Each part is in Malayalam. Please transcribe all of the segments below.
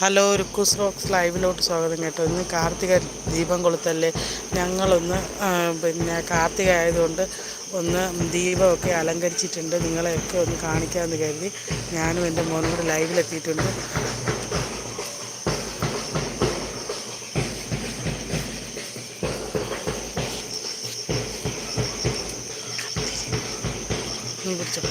ഹലോ രുക്കൂസ് റോക്സ് ലൈവിലോട്ട് സ്വാഗതം കേട്ടോ. ഇന്ന് കാർത്തിക ദീപം കൊളുത്തല്ലേ? ഞങ്ങളൊന്ന് പിന്നെ കാർത്തിക ആയതുകൊണ്ട് ഒന്ന് ദീപമൊക്കെ അലങ്കരിച്ചിട്ടുണ്ട്. നിങ്ങളെയൊക്കെ ഒന്ന് കാണിക്കാമെന്ന് കരുതി ഞാനും എന്റെ മോനും കൂടെ ലൈവിലെത്തിയിട്ടുണ്ട്. പിടിച്ചോ.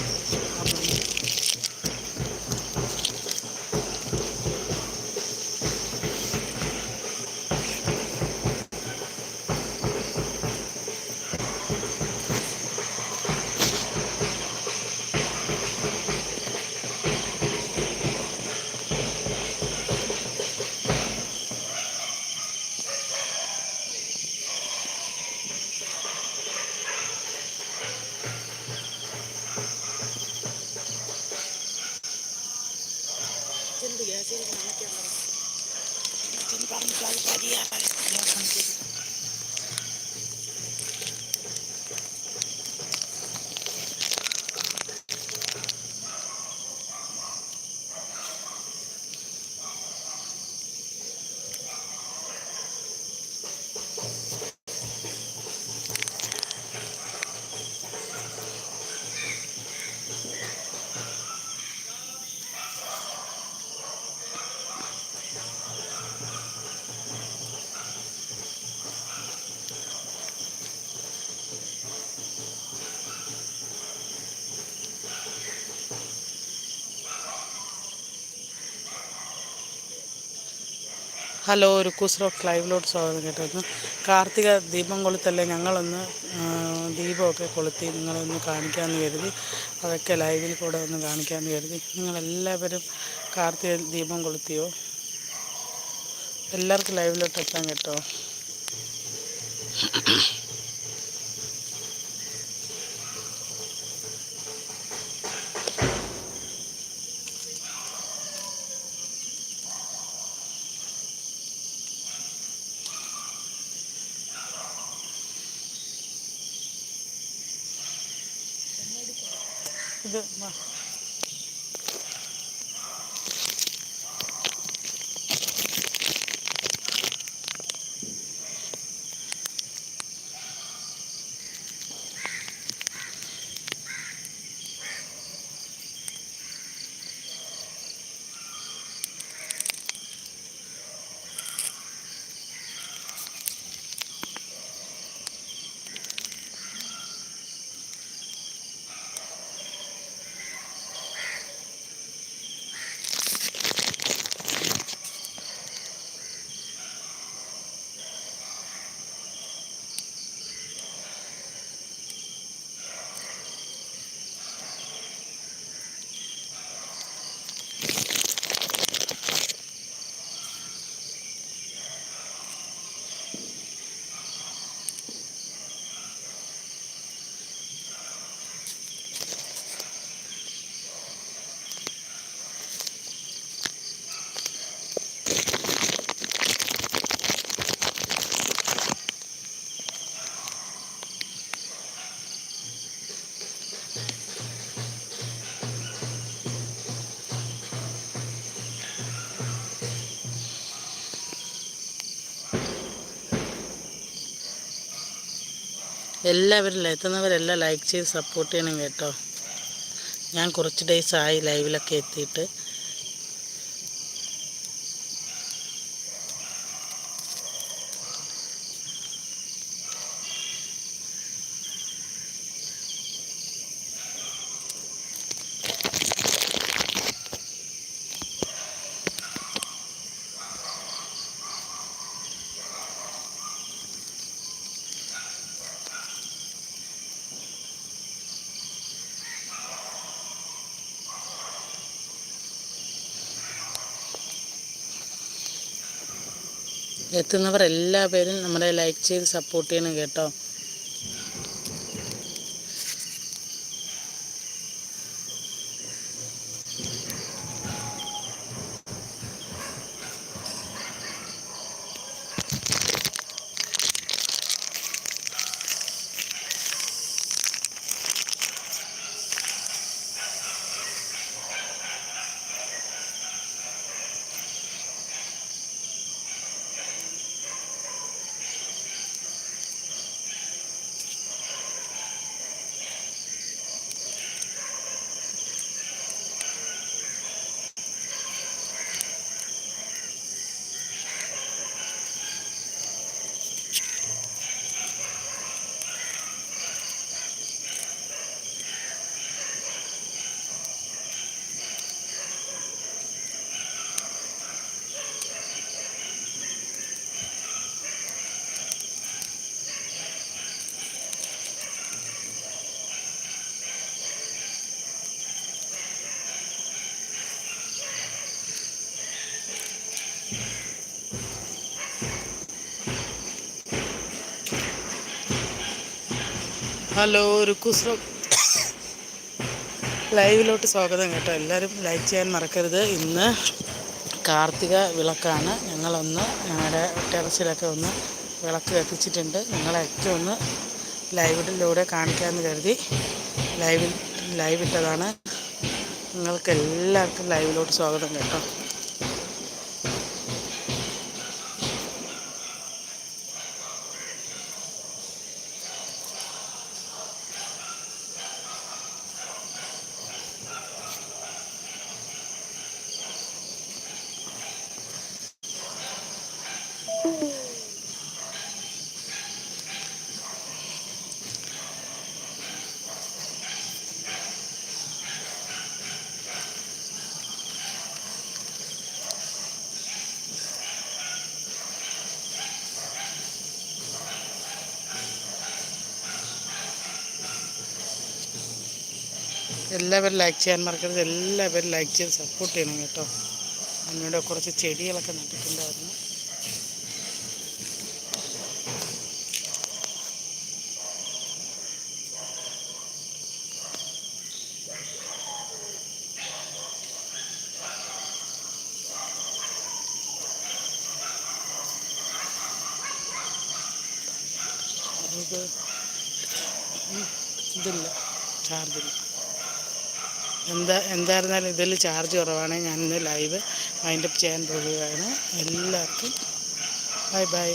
vamos a usar ya para estudiar contigo. Hello ഒരു കുസ്റോക്ക് ലൈവിലോട്ട് സ്വാഗതം കേട്ടോ ഇന്ന് കാർത്തിക ദീപം കൊളുത്തല്ലേ ഞങ്ങളൊന്ന് ദീപമൊക്കെ കൊളുത്തി നിങ്ങളൊന്ന് കാണിക്കാമെന്ന് കരുതി. അതൊക്കെ ലൈവിൽ കൂടെ ഒന്ന് കാണിക്കാമെന്ന് കരുതി. നിങ്ങളെല്ലാവരും കാർത്തിക ദീപം കൊളുത്തിയോ? എല്ലാവർക്കും ലൈവിലോട്ട് എത്താൻ കേട്ടോ. 对这 എല്ലാവരും എത്തുന്നവരെല്ലാം ലൈക്ക് ചെയ്ത് സപ്പോർട്ട് ചെയ്യണം കേട്ടോ. ഞാൻ കുറച്ച് ഡേയ്സ് ആയി ലൈവിലൊക്കെ എത്തിയിട്ട് എത്തുന്നവർ എല്ലാവരും നമ്മളെ ലൈക്ക് ചെയ്ത് സപ്പോർട്ട് ചെയ്യണം കേട്ടോ. ഹലോ ഒരു കുസ്രം ലൈവിലോട്ട് സ്വാഗതം കേട്ടോ. എല്ലാവരും ലൈക്ക് ചെയ്യാൻ മറക്കരുത്. ഇന്ന് കാർത്തിക വിളക്കാണ്. ഞങ്ങളൊന്ന് ഞങ്ങളുടെ ടെറസിലൊക്കെ ഒന്ന് വിളക്ക് കത്തിച്ചിട്ടുണ്ട്. നിങ്ങളെയൊക്കെ ഒന്ന് ലൈവിലൂടെ കാണിക്കാമെന്ന് കരുതി ലൈവിൽ ലൈവ് ഇട്ടതാണ്. നിങ്ങൾക്ക് എല്ലാവർക്കും ലൈവിലോട്ട് സ്വാഗതം കേട്ടോ. എല്ലാവരും ലൈക്ക് ചെയ്യാൻ മറക്കരുത്. എല്ലാവരും ലൈക്ക് ചെയ്ത് സപ്പോർട്ട് ചെയ്യണം കേട്ടോ. അമ്മയുടെ കുറച്ച് ചെടികളൊക്കെ നട്ടിട്ടുണ്ടായിരുന്നു. ഇത് ഇതില്ല ചാർജില്ല എന്താ എന്തായിരുന്നാലും ഇതിൽ ചാർജ് കുറവാണ്. ഞാൻ ലൈവ് വൈൻഡപ്പ് ചെയ്യാൻ പോവുകയാണ്. എല്ലാവർക്കും ബൈ ബൈ.